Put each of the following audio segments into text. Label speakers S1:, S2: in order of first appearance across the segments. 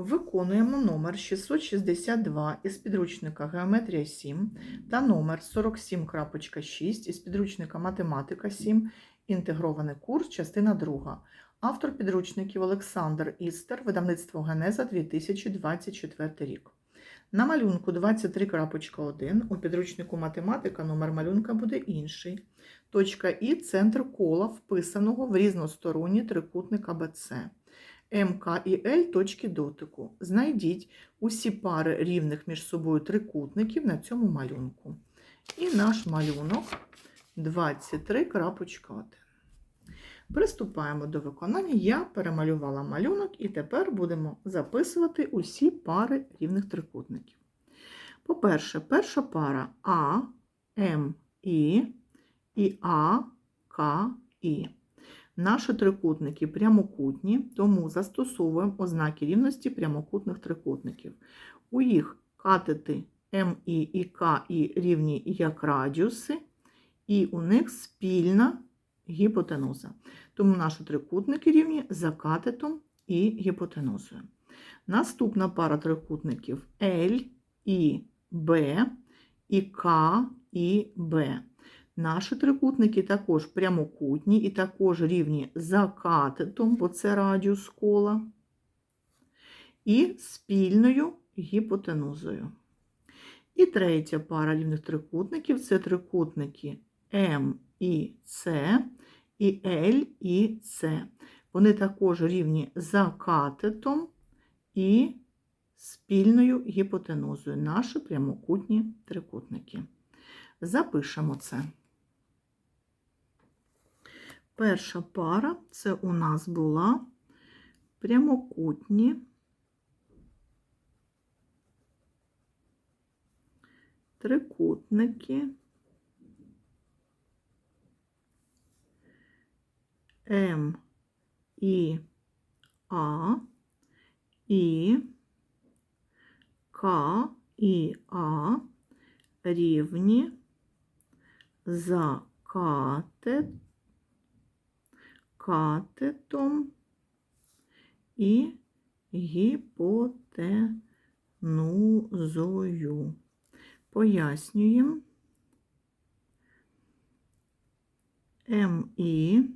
S1: Виконуємо номер 662 із підручника Геометрія 7 та номер 47.6 із підручника Математика 7, інтегрований курс, частина 2. Автор підручників Олександр Істер, видавництво Генеза 2024 рік. На малюнку 23.1 у підручнику математика номер малюнка буде інший. Точка І центр кола, вписаного в різносторонній трикутник АБЦ. МК і Л точки дотику. Знайдіть усі пари рівних між собою трикутників на цьому малюнку. І наш малюнок 23.1. Приступаємо до виконання. Я перемалювала малюнок і тепер будемо записувати усі пари рівних трикутників. По-перше, перша пара А, М, І і А, К, І. Наші трикутники прямокутні, тому застосовуємо ознаки рівності прямокутних трикутників. У їх катети МІ і КІ рівні як радіуси, і у них спільна гіпотенуза. Тому наші трикутники рівні за катетом і гіпотенузою. Наступна пара трикутників L і Б і К і Б. Наші трикутники також прямокутні і також рівні за катетом, бо це радіус кола, і спільною гіпотенузою. І третя пара рівних трикутників це трикутники М і С і L і С. Вони також рівні за катетом і спільною гіпотенузою. Наші прямокутні трикутники. Запишемо це. Перша пара це у нас була прямокутні трикутники. М і А і К і А рівні за катет катетом і гіпотенузою. Пояснюємо. МІ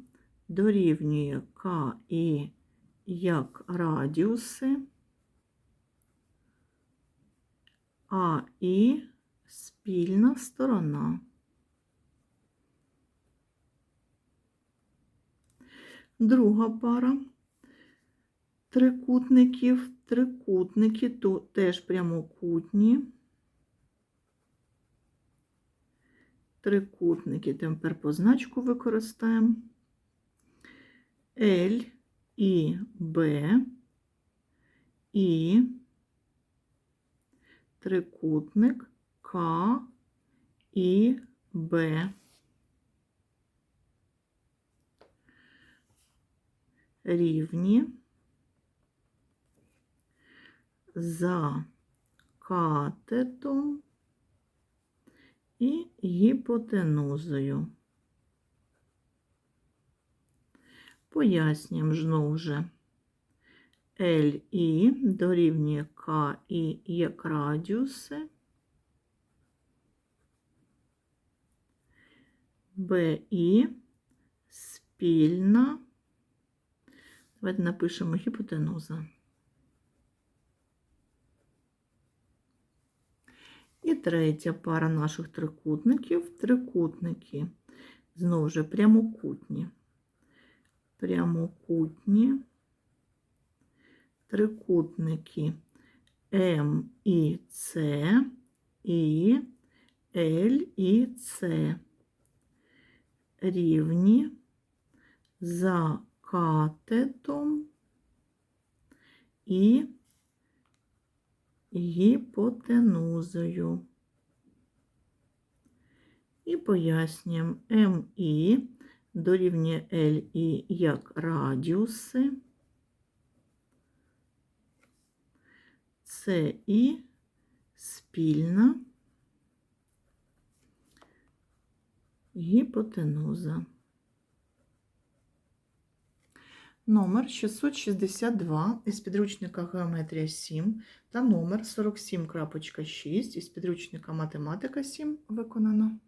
S1: дорівнює КІ як радіуси, а І спільна сторона. Друга пара трикутників. Трикутники тут теж прямокутні. Трикутники тепер позначку використаємо. L і Б і трикутник К і Б. рівні за катетом і гіпотенузою. Пояснюємо знову же LI дорівнює КІ як радіуси, БІ спільна Давайте напишемо гіпотенуза. І третя пара наших трикутників трикутники. Знову ж прямокутні. Прямокутні трикутники М і С і Л і С рівні за катетом і гіпотенузою. І пояснюємо МІ дорівнює ЛІ як радіуси, СІ спільна гіпотенуза. Номер 662 із підручника Геометрія 7 та номер 47.6 із підручника Математика 7 виконано.